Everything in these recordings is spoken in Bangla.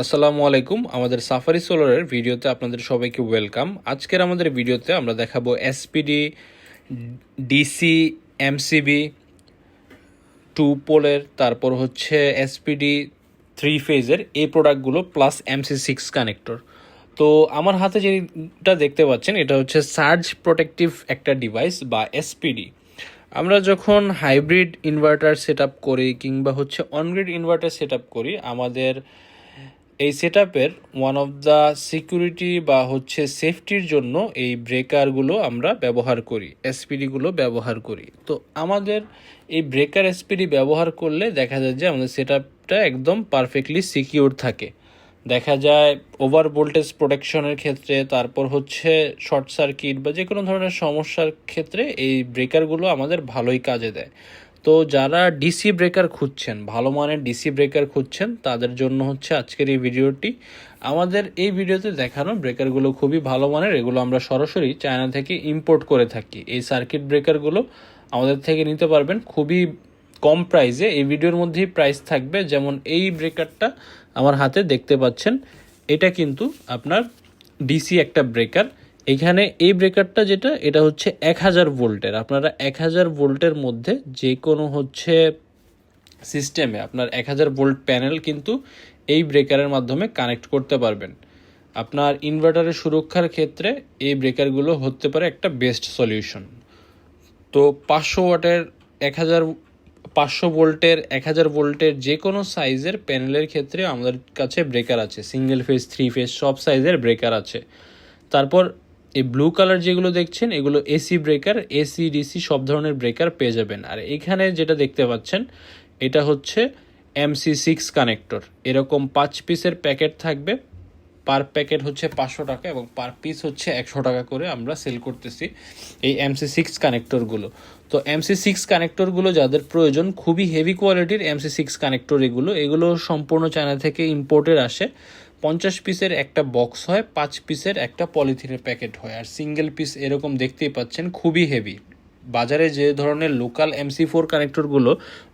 আসসালামু আলাইকুম। আমাদের সাফারি সোলারের ভিডিওতে আপনাদের সবাইকে ওয়েলকাম। আজকের আমাদের ভিডিওতে আমরা দেখাবো এসপিডি ডিসি এমসিবি টু পোলের তারপর হচ্ছে এসপিডি থ্রি ফেজের এই প্রোডাক্টগুলো প্লাস এমসি সিক্স কানেক্টর তো আমার হাতে যেটা দেখতে পাচ্ছেন, এটা হচ্ছে সার্জ প্রোটেক্টিভ একটা ডিভাইস বা এসপিডি আমরা যখন হাইব্রিড ইনভার্টার সেট করি কিংবা হচ্ছে অনগ্রিড ইনভার্টার সেট করি, আমাদের এই set one of the security বা হচ্ছে সেফটির জন্য এই ব্রেকারগুলো আমরা ব্যবহার করি এসপিডিগুলো ব্যবহার করি। তো আমাদের এই ব্রেকার এসপিডি ব্যবহার করলে দেখা যায় যে আমাদের সেট একদম পারফেক্টলি সিকিউর থাকে। দেখা যায় ওভার ভোল্টেজ প্রোটেকশনের ক্ষেত্রে, তারপর হচ্ছে শর্ট সার্কিট বা যে কোনো ধরনের সমস্যার ক্ষেত্রে এই ব্রেকারগুলো আমাদের ভালোই কাজে দেয়। তো যারা ডিসি ব্রেকার খুঁজছেন, ভালো মানের ডিসি ব্রেকার খুঁজছেন, তাদের জন্য হচ্ছে আজকের এই ভিডিওটি। আমাদের এই ভিডিওতে দেখানো ব্রেকারগুলো খুবই ভালো মানের, এগুলো আমরা সরাসরি চায়না থেকে ইম্পোর্ট করে থাকি। এই সার্কিট ব্রেকারগুলো আমাদের থেকে নিতে পারবেন। খুবই কম প্রাইসে এই ভিডিওর মধ্যেই প্রাইস থাকবে। যেমন এই ব্রেকারটা আমার হাতে দেখতে পাচ্ছেন, এটা কিন্তু আপনার ডিসি একটা ব্রেকার এখানে এই ব্রেকারটা যেটা, এটা হচ্ছে এক হাজার ভোল্টের। আপনারা এক হাজার ভোল্টের মধ্যে যে কোনো হচ্ছে সিস্টেমে আপনার এক হাজার ভোল্ট প্যানেল কিন্তু এই ব্রেকারের মাধ্যমে কানেক্ট করতে পারবেন। আপনার ইনভার্টারের সুরক্ষার ক্ষেত্রে এই ব্রেকারগুলো হতে পারে একটা বেস্ট সলিউশন তো পাঁচশো ওয়াটের এক হাজার, পাঁচশো ভোল্টের এক হাজার ভোল্টের যে কোনো সাইজের প্যানেলের ক্ষেত্রে আমাদের কাছে ব্রেকার আছে। সিঙ্গেল ফেজ থ্রি ফেজ সব সাইজের ব্রেকার আছে। তারপর এই ব্লু কালার যেগুলো দেখছেন, এগুলো এসি ব্রেকার এসি ডিসি সব ধরনের ব্রেকার পেয়ে যাবেন। আর এখানে যেটা দেখতে পাচ্ছেন, এটা হচ্ছে এমসি সিক্স কানেক্টর এরকম পাঁচ পিসের প্যাকেট থাকবে। পার প্যাকেট হচ্ছে পাঁচশো টাকা এবং পার পিস হচ্ছে একশো টাকা করে আমরা সেল করতেছি এই এমসি সিক্স কানেক্টরগুলো তো এমসি সিক্স কানেক্টরগুলো যাদের প্রয়োজন, খুবই হেভি কোয়ালিটির এমসি সিক্স কানেক্টর এগুলো এগুলো সম্পূর্ণ চায়না থেকে ইম্পোর্টের আসে। পঞ্চাশ পিসের একটা বক্স হয়, পাঁচ পিসের একটা পলিথিনের প্যাকেট হয়। আর সিঙ্গেল পিস এরকম দেখতেই পাচ্ছেন, খুবই হেভি বাজারে যে ধরনের লোকাল এমসি ফোর কানেক্টরগুলো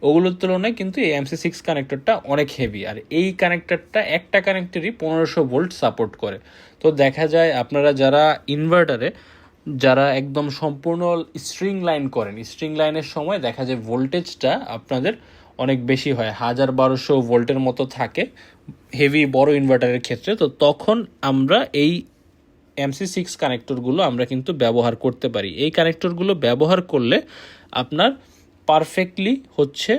ওগুলোর তুলনায় কিন্তু এই এমসি সিক্স কানেক্টরটা অনেক হেভি আর এই কানেক্টরটা একটা কানেক্টরই পনেরোশো ভোল্ট সাপোর্ট করে। তো দেখা যায় আপনারা যারা ইনভার্টারে যারা একদম সম্পূর্ণ স্ট্রিং লাইন করেন স্ট্রিং লাইনের সময় দেখা যায় ভোল্টেজটা আপনাদের অনেক বেশি হয়। হাজার বারোশো ভোল্টের মতো থাকে। হেভি বড় ইনভার্টারের ক্ষেত্রে। তো তখন আমরা এই এমসি সিক্স কানেক্টরগুলো আমরা কিন্তু ব্যবহার করতে পারি। এই কানেক্টরগুলো ব্যবহার করলে আপনার পারফেক্টলি হচ্ছে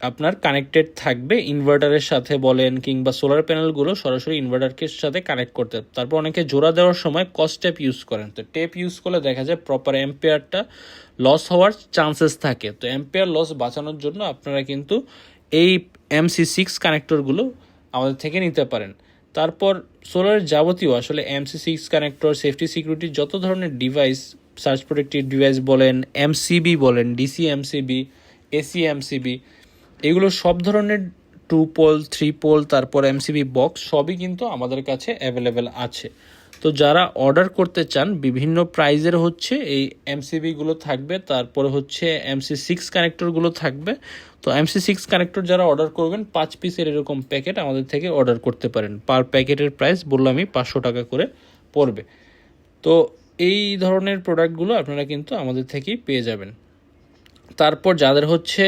আপনার কানেক্টেড থাকবে ইনভার্টারের সাথে বলেন কিংবা সোলার প্যানেলগুলো সরাসরি ইনভার্টারকে সাথে কানেক্ট করতে। তারপর অনেকে জোড়া দেওয়ার সময় কস টেপ ইউজ করেন। তো টেপ ইউজ করলে দেখা যায় প্রপার এম্পেয়ারটা লস হওয়ার চান্সেস থাকে। তো এম্পেয়ার লস বাঁচানোর জন্য আপনারা কিন্তু এই এমসি সিক্স কানেক্টরগুলো আমাদের থেকে নিতে পারেন। তারপর সোলারের যাবতীয় আসলে MC six connector safety security যত ধরনের ডিভাইস সার্চ প্রোটেক্টিভ ডিভাইস বলেন এমসিবি বলেন ডিসি এমসিবি এসি এমসিবি এগুলো সব ধরনের টু পোল থ্রি পোল তারপর এমসিবি বক্স সবই কিন্তু আমাদের কাছে অ্যাভেলেবেল আছে। তো যারা অর্ডার করতে চান, বিভিন্ন প্রাইজের হচ্ছে এই এমসিবিগুলো থাকবে, তারপরে হচ্ছে এমসি সিক্স কানেক্টরগুলো থাকবে। তো এমসি সিক্স কানেক্টর যারা অর্ডার করবেন, পাঁচ পিসের এরকম প্যাকেট আমাদের থেকে অর্ডার করতে পারেন। পার প্যাকেটের প্রাইস বললামই পাঁচশো টাকা করে পড়বে। তো এই ধরনের প্রোডাক্টগুলো আপনারা কিন্তু আমাদের থেকেই পেয়ে যাবেন। তারপর যাদের হচ্ছে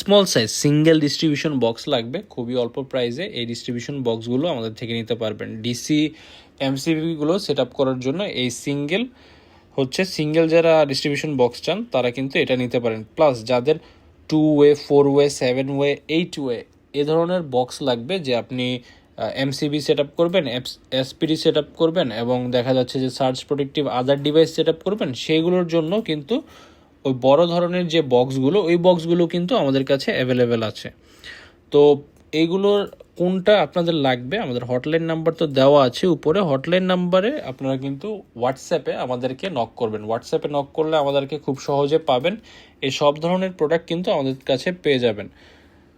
small size single distribution box লাগবে, খুবই অল্প প্রাইসে এই ডিস্ট্রিবিউশন বক্সগুলো আমাদের থেকে নিতে পারবেন। ডিসি এমসিবিগুলো সেট আপ করার জন্য এই সিঙ্গেল হচ্ছে সিঙ্গেল যারা ডিস্ট্রিবিউশন বক্স চান, তারা কিন্তু এটা নিতে পারেন। প্লাস যাদের two way four way seven way eight way এ ধরনের বক্স লাগবে যে আপনি এমসিবি সেট আপ করবেন এসপিডি সেট আপ করবেন এবং দেখা যাচ্ছে যে surge protective other device set up করবেন সেইগুলোর জন্য কিন্তু ওই বড় ধরনের যে বক্সগুলো, ওই বক্সগুলো কিন্তু আমাদের কাছে অ্যাভেলেবেল আছে। তো এইগুলোর কোনটা আপনাদের লাগবে, আমাদের হটলাইন নাম্বার তো দেওয়া আছে উপরে হটলাইন নাম্বারে আপনারা কিন্তু হোয়াটসঅ্যাপে আমাদেরকে নক করবেন। হোয়াটসঅ্যাপে নক করলে আমাদেরকে খুব সহজে পাবেন। এই সব ধরনের প্রোডাক্ট কিন্তু আমাদের কাছে পেয়ে যাবেন।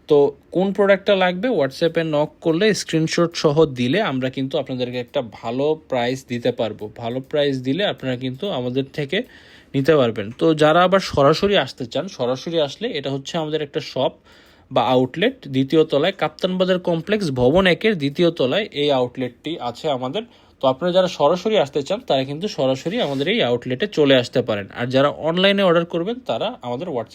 তো কোন প্রোডাক্টটা লাগবে? হোয়াটসঅ্যাপে নক করলে স্ক্রিনশট সহ দিলে আমরা কিন্তু আপনাদেরকে একটা ভালো প্রাইস দিতে পারব। ভালো প্রাইস দিলে আপনারা কিন্তু আমাদের থেকে নিতে পারবেন। তো যারা আবার সরাসরি আসতে চান, সরাসরি আসলে এটা হচ্ছে আমাদের একটা শপ বা আউটলেট দ্বিতীয় তলায় কাপ্তান বাজার কমপ্লেক্স ভবন একের দ্বিতীয় তলায় এই আউটলেটটি আছে আমাদের। তো আপনারা যারা সরাসরি আসতে চান, তারা কিন্তু সরাসরি আমাদের এই আউটলেটে চলে আসতে পারেন। আর যারা অনলাইনে অর্ডার করবেন, তারা আমাদের হোয়াটসঅ্যাপ